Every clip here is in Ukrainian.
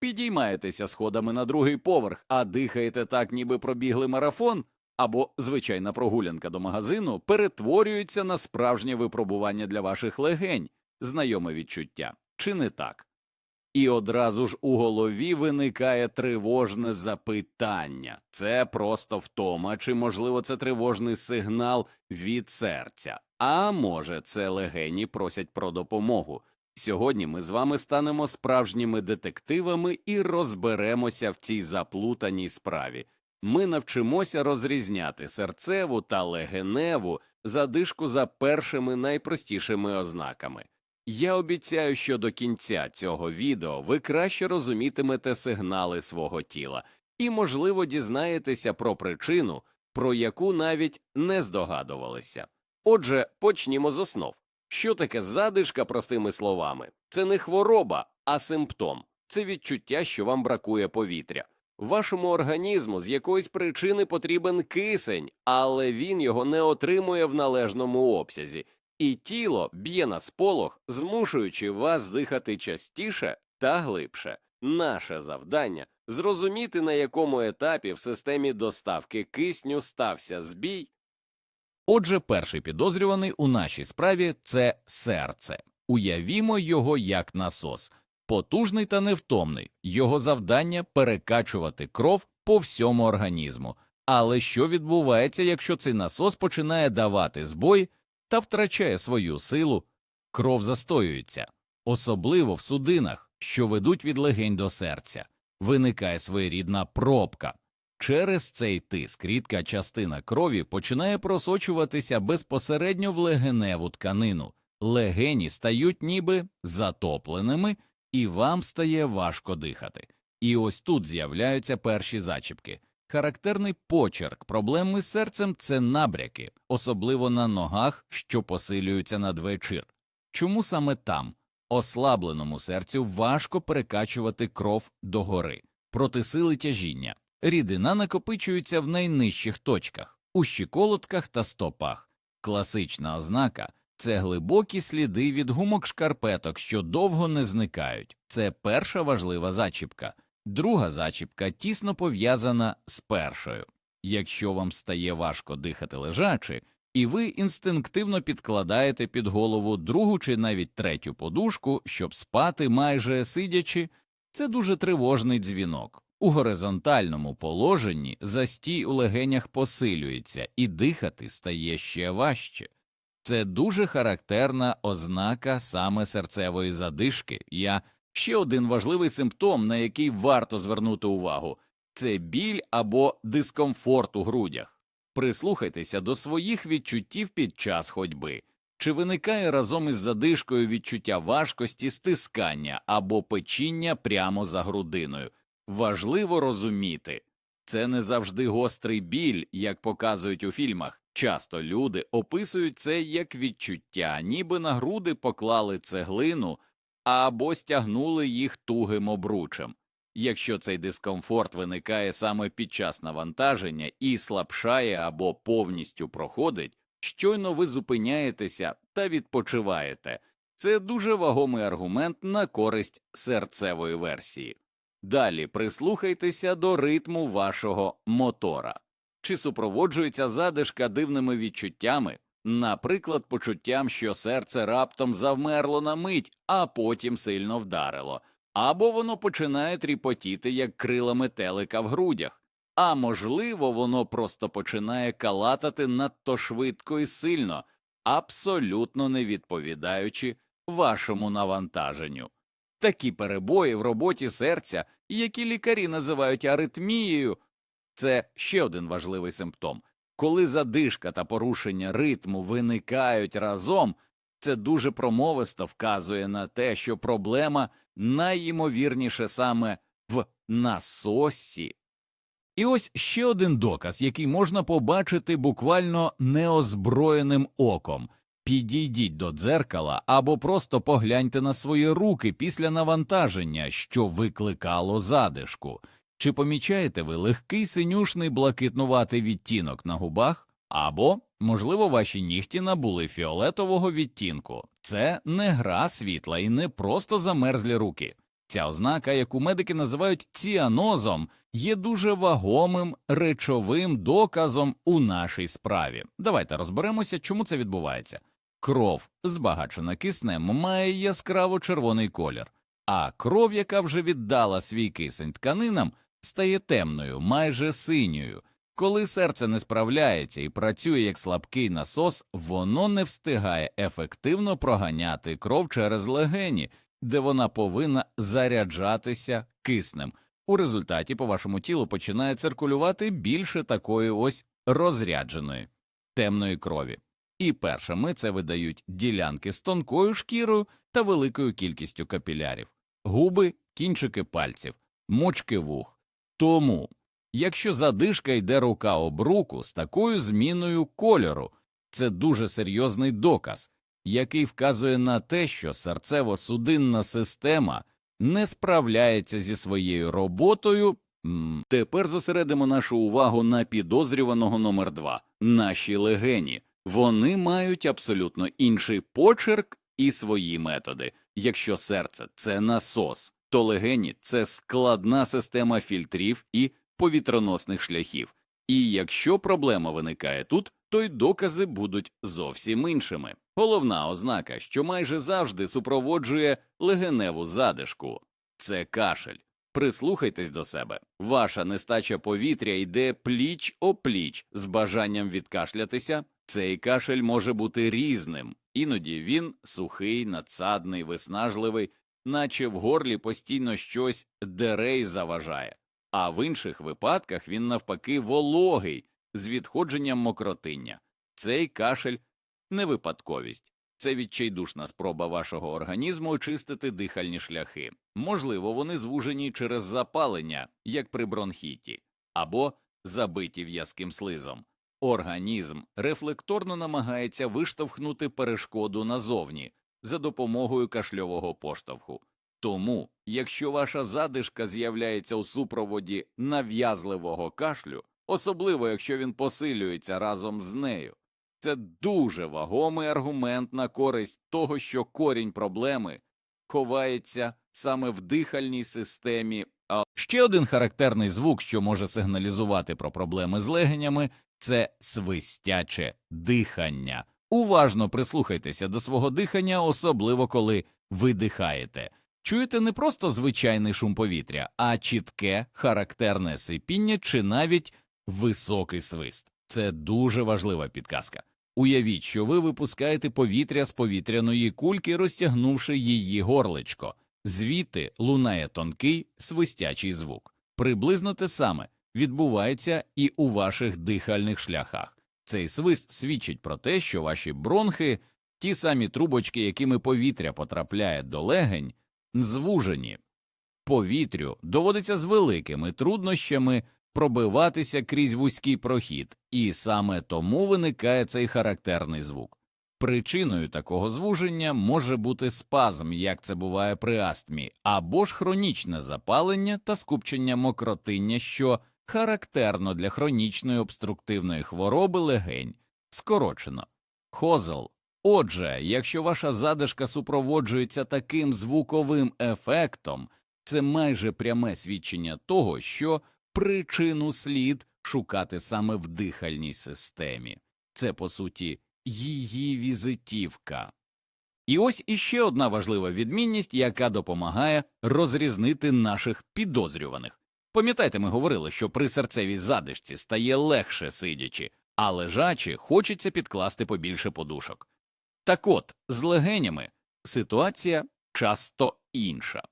Підіймаєтеся сходами на другий поверх, а дихаєте так, ніби пробігли марафон, або звичайна прогулянка до магазину перетворюється на справжнє випробування для ваших легень, знайоме відчуття, чи не так? І одразу ж у голові виникає тривожне запитання це просто втома, чи, можливо, це тривожний сигнал від серця, а може, це легені просять про допомогу. Сьогодні ми з вами станемо справжніми детективами і розберемося в цій заплутаній справі. Ми навчимося розрізняти серцеву та легеневу задишку за першими найпростішими ознаками. Я обіцяю, що до кінця цього відео ви краще розумітимете сигнали свого тіла і, можливо, дізнаєтеся про причину, про яку навіть не здогадувалися. Отже, почнімо з основ. Що таке задишка простими словами? Це не хвороба, а симптом. Це відчуття, що вам бракує повітря. Вашому організму з якоїсь причини потрібен кисень, але він його не отримує в належному обсязі, і тіло б'є на сполох, змушуючи вас дихати частіше та глибше. Наше завдання зрозуміти, на якому етапі в системі доставки кисню стався збій. Отже, перший підозрюваний у нашій справі це серце. Уявімо його як насос. Потужний та невтомний, його завдання перекачувати кров по всьому організму. Але що відбувається, якщо цей насос починає давати збой та втрачає свою силу? Кров застоюється, особливо в судинах, що ведуть від легень до серця, виникає своєрідна пробка. Через цей тиск рідка частина крові починає просочуватися безпосередньо в легеневу тканину. Легені стають ніби затопленими, і вам стає важко дихати. І ось тут з'являються перші зачіпки. Характерний почерк проблеми з серцем це набряки, особливо на ногах, що посилюються надвечір. Чому саме там, ослабленому серцю, важко перекачувати кров догори проти сили тяжіння? Рідина накопичується в найнижчих точках, у щиколотках та стопах. Класична ознака це глибокі сліди від гумок шкарпеток, що довго не зникають. Це перша важлива зачіпка. Друга зачіпка тісно пов'язана з першою. Якщо вам стає важко дихати лежачи, і ви інстинктивно підкладаєте під голову другу чи навіть третю подушку, щоб спати майже сидячи, це дуже тривожний дзвінок. У горизонтальному положенні застій у легенях посилюється і дихати стає ще важче. Це дуже характерна ознака саме серцевої задишки. Я ще один важливий симптом, на який варто звернути увагу це біль або дискомфорт у грудях. Прислухайтеся до своїх відчуттів під час ходьби. Чи виникає разом із задишкою відчуття важкості, стискання або печіння прямо за грудиною? Важливо розуміти, це не завжди гострий біль, як показують у фільмах. Часто люди описують це як відчуття, ніби на груди поклали цеглину або стягнули їх тугим обручем. Якщо цей дискомфорт виникає саме під час навантаження і слабшає або повністю проходить, щойно ви зупиняєтеся та відпочиваєте. Це дуже вагомий аргумент на користь серцевої версії. Далі прислухайтеся до ритму вашого мотора. Чи супроводжується задишка дивними відчуттями, наприклад, почуттям, що серце раптом завмерло на мить, а потім сильно вдарило, або воно починає тріпотіти, як крила метелика в грудях, а можливо, воно просто починає калатати надто швидко і сильно, абсолютно не відповідаючи вашому навантаженню. Такі перебої в роботі серця, які лікарі називають аритмією, це ще один важливий симптом. Коли задишка та порушення ритму виникають разом, це дуже промовисто вказує на те, що проблема найімовірніше саме в насосі. І ось ще один доказ, який можна побачити буквально неозброєним оком. Підійдіть до дзеркала або просто погляньте на свої руки після навантаження, що викликало задишку. Чи помічаєте ви легкий синюшний блакитнуватий відтінок на губах? Або, можливо, ваші нігті набули фіолетового відтінку. Це не гра світла і не просто замерзлі руки. Ця ознака, яку медики називають ціанозом, є дуже вагомим речовим доказом у нашій справі. Давайте розберемося, чому це відбувається. Кров, збагачена киснем, має яскраво червоний колір, а кров, яка вже віддала свій кисень тканинам, стає темною, майже синьою. Коли серце не справляється і працює як слабкий насос, воно не встигає ефективно проганяти кров через легені, де вона повинна заряджатися киснем. У результаті по вашому тілу починає циркулювати більше такої ось розрядженої темної крові. І першими це видають ділянки з тонкою шкірою та великою кількістю капілярів, губи, кінчики пальців, мочки вух. Тому, якщо задишка йде рука об руку з такою зміною кольору, це дуже серйозний доказ, який вказує на те, що серцево-судинна система не справляється зі своєю роботою. Тепер зосередимо нашу увагу на підозрюваного номер два наші легені. Вони мають абсолютно інший почерк і свої методи. Якщо серце це насос, то легені це складна система фільтрів і повітроносних шляхів. І якщо проблема виникає тут, то й докази будуть зовсім іншими. Головна ознака, що майже завжди супроводжує легеневу задишку це кашель. Прислухайтесь до себе. Ваша нестача повітря йде пліч о пліч з бажанням відкашлятися. Цей кашель може бути різним, іноді він сухий, надсадний, виснажливий, наче в горлі постійно щось дере й заважає, а в інших випадках він навпаки вологий з відходженням мокротиння. Цей кашель не випадковість. Це відчайдушна спроба вашого організму очистити дихальні шляхи. Можливо, вони звужені через запалення, як при бронхіті, або забиті в'язким слизом. Організм рефлекторно намагається виштовхнути перешкоду назовні за допомогою кашльового поштовху. Тому, якщо ваша задишка з'являється у супроводі нав'язливого кашлю, особливо якщо він посилюється разом з нею, це дуже вагомий аргумент на користь того, що корінь проблеми ховається саме в дихальній системі. А ще один характерний звук, що може сигналізувати про проблеми з легенями, це свистяче дихання. Уважно прислухайтеся до свого дихання, особливо коли ви дихаєте. Чуєте не просто звичайний шум повітря, а чітке, характерне сипіння чи навіть високий свист. Це дуже важлива підказка. Уявіть, що ви випускаєте повітря з повітряної кульки, розтягнувши її горличко. Звідти лунає тонкий свистячий звук. Приблизно те саме відбувається і у ваших дихальних шляхах. Цей свист свідчить про те, що ваші бронхи, ті самі трубочки, якими повітря потрапляє до легень, звужені. Повітрю доводиться з великими труднощами пробиватися крізь вузький прохід, і саме тому виникає цей характерний звук. Причиною такого звуження може бути спазм, як це буває при астмі, або ж хронічне запалення та скупчення мокротиння, що характерно для хронічної обструктивної хвороби легень, скорочено хозел. Отже, якщо ваша задишка супроводжується таким звуковим ефектом, це майже пряме свідчення того, що причину слід шукати саме в дихальній системі. Це, по суті, її візитівка. І ось іще одна важлива відмінність, яка допомагає розрізнити наших підозрюваних. Пам'ятаєте, ми говорили, що при серцевій задишці стає легше сидячи, а лежачи хочеться підкласти побільше подушок. Так от, з легенями ситуація часто інша.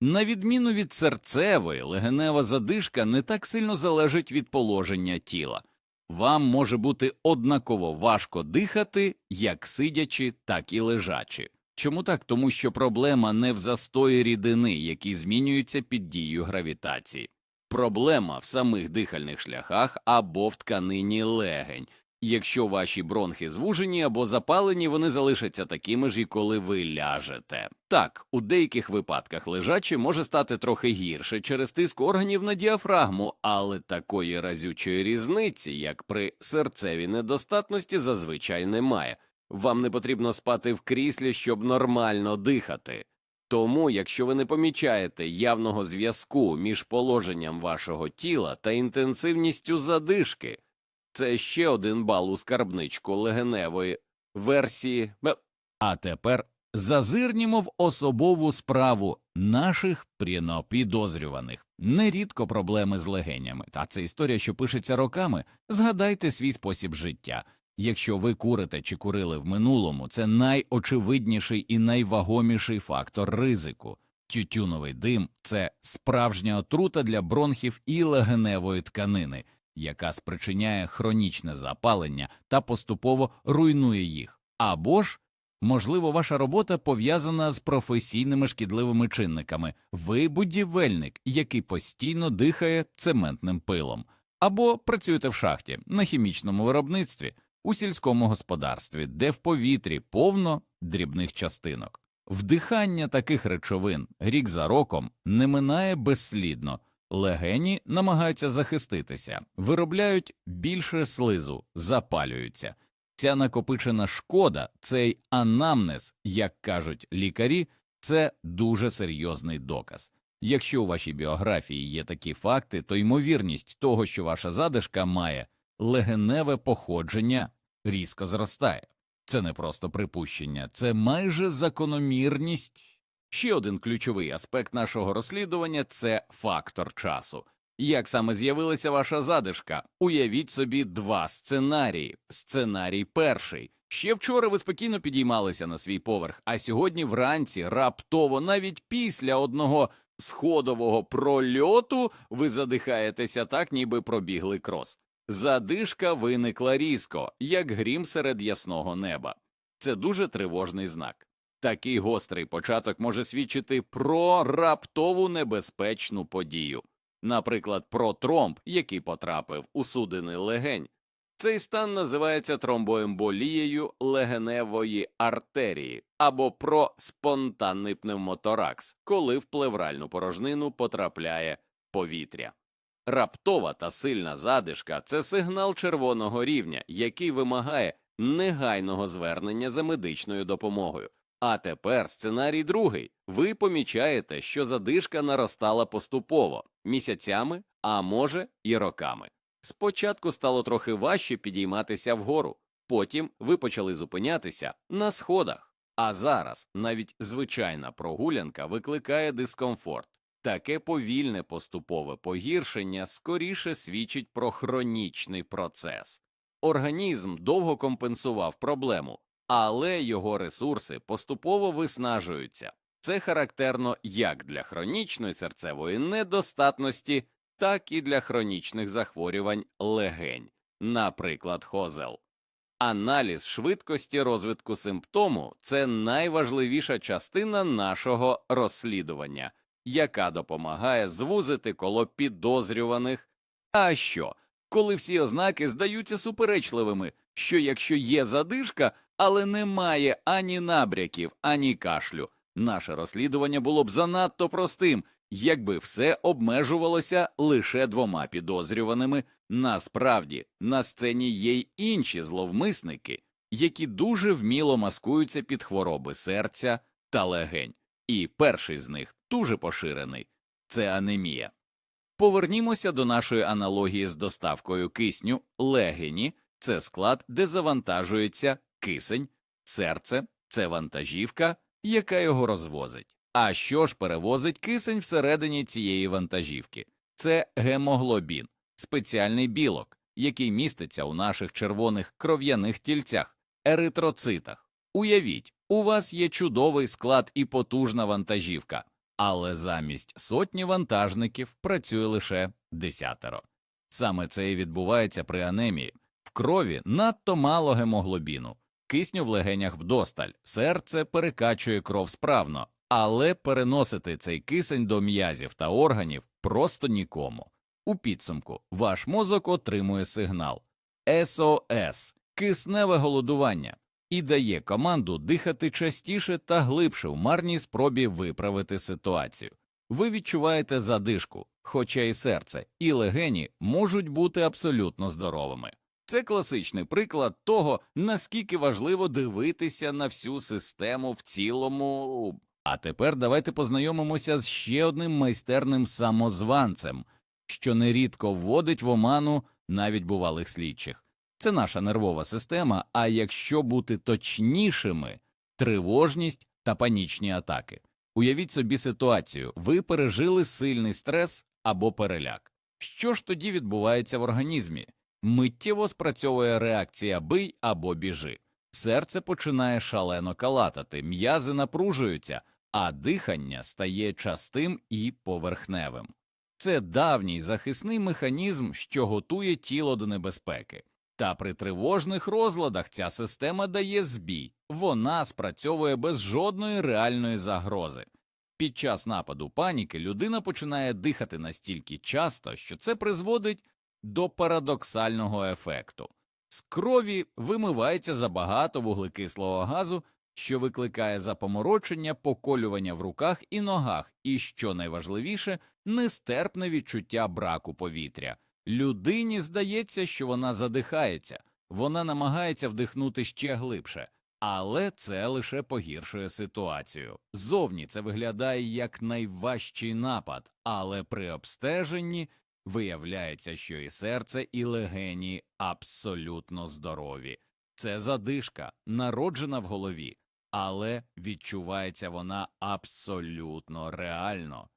На відміну від серцевої, легенева задишка не так сильно залежить від положення тіла. Вам може бути однаково важко дихати, як сидячи, так і лежачи. Чому так? Тому що проблема не в застої рідини, які змінюються під дією гравітації. Проблема в самих дихальних шляхах або в тканині легень. Якщо ваші бронхи звужені або запалені, вони залишаться такими ж і коли ви ляжете. Так, у деяких випадках лежачі може стати трохи гірше через тиск органів на діафрагму, але такої разючої різниці, як при серцевій недостатності, зазвичай немає. Вам не потрібно спати в кріслі, щоб нормально дихати. Тому, якщо ви не помічаєте явного зв'язку між положенням вашого тіла та інтенсивністю задишки, це ще один бал у скарбничку легеневої версії. А тепер зазирнімо в особову справу наших прінопідозрюваних. Нерідко проблеми з легенями, та це історія, що пишеться роками. Згадайте свій спосіб життя. Якщо ви курите чи курили в минулому, це найочевидніший і найвагоміший фактор ризику. Тютюновий дим це справжня отрута для бронхів і легеневої тканини, яка спричиняє хронічне запалення та поступово руйнує їх. Або ж Можливо, ваша робота пов'язана з професійними шкідливими чинниками. Ви будівельник, який постійно дихає цементним пилом, або працюєте в шахті на хімічному виробництві, у сільському господарстві, де в повітрі повно дрібних частинок. Вдихання таких речовин рік за роком не минає безслідно. Легені намагаються захиститися, виробляють більше слизу, запалюються. Ця накопичена шкода, цей анамнез, як кажуть лікарі, це дуже серйозний доказ. Якщо у вашій біографії є такі факти, то ймовірність того, що ваша задишка має легеневе походження, різко зростає. Це не просто припущення, це майже закономірність. Ще один ключовий аспект нашого розслідування це фактор часу. Як саме з'явилася ваша задишка? Уявіть собі два сценарії. Сценарій перший. Ще вчора ви спокійно підіймалися на свій поверх, а сьогодні вранці раптово, навіть після одного сходового прольоту, ви задихаєтеся так, ніби пробігли крос. Задишка виникла різко, як грім серед ясного неба. Це дуже тривожний знак. Такий гострий початок може свідчити про раптову небезпечну подію наприклад, про тромб, який потрапив у судини легень. Цей стан називається тромбоемболією легеневої артерії або про спонтанний пневмоторакс, коли в плевральну порожнину потрапляє повітря. Раптова та сильна задишка це сигнал червоного рівня, який вимагає негайного звернення за медичною допомогою. А тепер сценарій другий. Ви помічаєте, що задишка наростала поступово місяцями, а може, і роками. Спочатку стало трохи важче підійматися вгору, потім ви почали зупинятися на сходах. А зараз навіть звичайна прогулянка викликає дискомфорт. Таке повільне поступове погіршення скоріше свідчить про хронічний процес. Організм довго компенсував проблему, але його ресурси поступово виснажуються. Це характерно як для хронічної серцевої недостатності, так і для хронічних захворювань легень, наприклад, хозел. Аналіз швидкості розвитку симптому це найважливіша частина нашого розслідування, яка допомагає звузити коло підозрюваних. А що, коли всі ознаки здаються суперечливими, що якщо є задишка, але немає ані набряків, ані кашлю, наше розслідування було б занадто простим, якби все обмежувалося лише двома підозрюваними. Насправді на сцені є й інші зловмисники, які дуже вміло маскуються під хвороби серця та легень, і перший з них дуже поширений це анемія. Повернімося до нашої аналогії з доставкою кисню легені це склад, де завантажується кисень, серце це вантажівка, яка його розвозить. А що ж перевозить кисень всередині цієї вантажівки? Це гемоглобін, спеціальний білок, який міститься у наших червоних кров'яних тільцях, еритроцитах. Уявіть, у вас є чудовий склад і потужна вантажівка, але замість сотні вантажників працює лише десятеро. Саме це і відбувається при анемії. В крові надто мало гемоглобіну, кисню в легенях вдосталь, серце перекачує кров справно, але переносити цей кисень до м'язів та органів просто нікому. У підсумку ваш мозок отримує сигнал СОС кисневе голодування і дає команду дихати частіше та глибше в марній спробі виправити ситуацію. Ви відчуваєте задишку, хоча і серце, і легені можуть бути абсолютно здоровими. Це класичний приклад того, наскільки важливо дивитися на всю систему в цілому А тепер давайте познайомимося з ще одним майстерним самозванцем, що нерідко вводить в оману навіть бувалих слідчих. Це наша нервова система, а якщо бути точнішими, тривожність та панічні атаки. Уявіть собі ситуацію, ви пережили сильний стрес або переляк. Що ж тоді відбувається в організмі? Миттєво спрацьовує реакція бий або біжи. Серце починає шалено калатати, м'язи напружуються, а дихання стає частим і поверхневим. Це давній захисний механізм, що готує тіло до небезпеки. Та при тривожних розладах ця система дає збій, вона спрацьовує без жодної реальної загрози. Під час нападу паніки людина починає дихати настільки часто, що це призводить до парадоксального ефекту. З крові вимивається забагато вуглекислого газу, що викликає запоморочення, поколювання в руках і ногах, і, що найважливіше, нестерпне відчуття браку повітря. Людині здається, що вона задихається, вона намагається вдихнути ще глибше, але це лише погіршує ситуацію. Зовні це виглядає як найважчий напад, але при обстеженні виявляється, що і серце, і легені абсолютно здорові. Це задишка, народжена в голові, але відчувається вона абсолютно реально.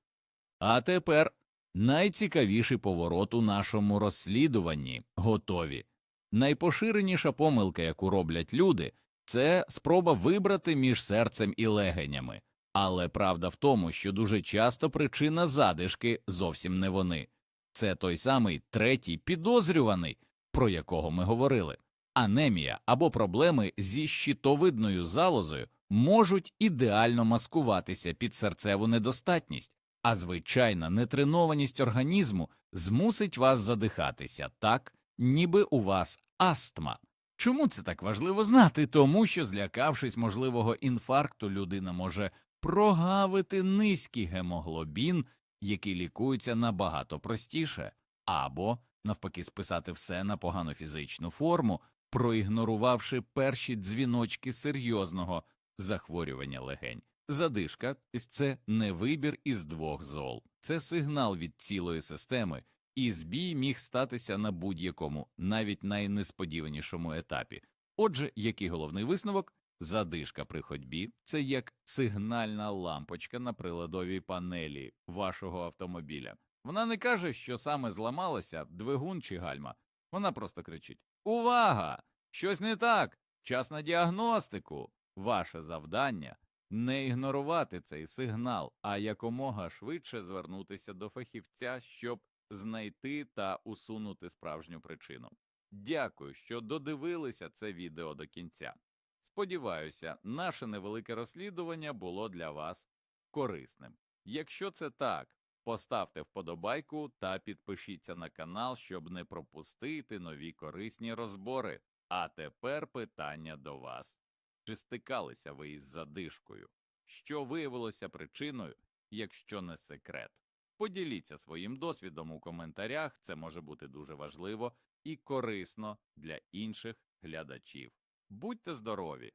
А тепер найцікавіший поворот у нашому розслідуванні готові. Найпоширеніша помилка, яку роблять люди, це спроба вибрати між серцем і легенями. Але правда в тому, що дуже часто причина задишки зовсім не вони. Це той самий третій підозрюваний, про якого ми говорили. Анемія або проблеми зі щитовидною залозою можуть ідеально маскуватися під серцеву недостатність, а звичайна нетренованість організму змусить вас задихатися так, ніби у вас астма. Чому це так важливо знати? Тому що, злякавшись можливого інфаркту, людина може прогавити низький гемоглобін, який лікується набагато простіше, або, навпаки, списати все на погану фізичну форму, проігнорувавши перші дзвіночки серйозного захворювання легень. Задишка це не вибір із двох зол, це сигнал від цілої системи, і збій міг статися на будь-якому, навіть найнесподіванішому етапі. Отже, який головний висновок? Задишка при ходьбі це як сигнальна лампочка на приладовій панелі вашого автомобіля. Вона не каже, що саме зламалося двигун чи гальма. Вона просто кричить: Увага! Щось не так! Час на діагностику! Ваше завдання не ігнорувати цей сигнал, а якомога швидше звернутися до фахівця, щоб знайти та усунути справжню причину. Дякую, що додивилися це відео до кінця. Сподіваюся, наше невелике розслідування було для вас корисним. Якщо це так, поставте вподобайку та підпишіться на канал, щоб не пропустити нові корисні розбори. А тепер питання до вас. Чи стикалися ви із задишкою? Що виявилося причиною, якщо не секрет? Поділіться своїм досвідом у коментарях, це може бути дуже важливо і корисно для інших глядачів. Будьте здорові!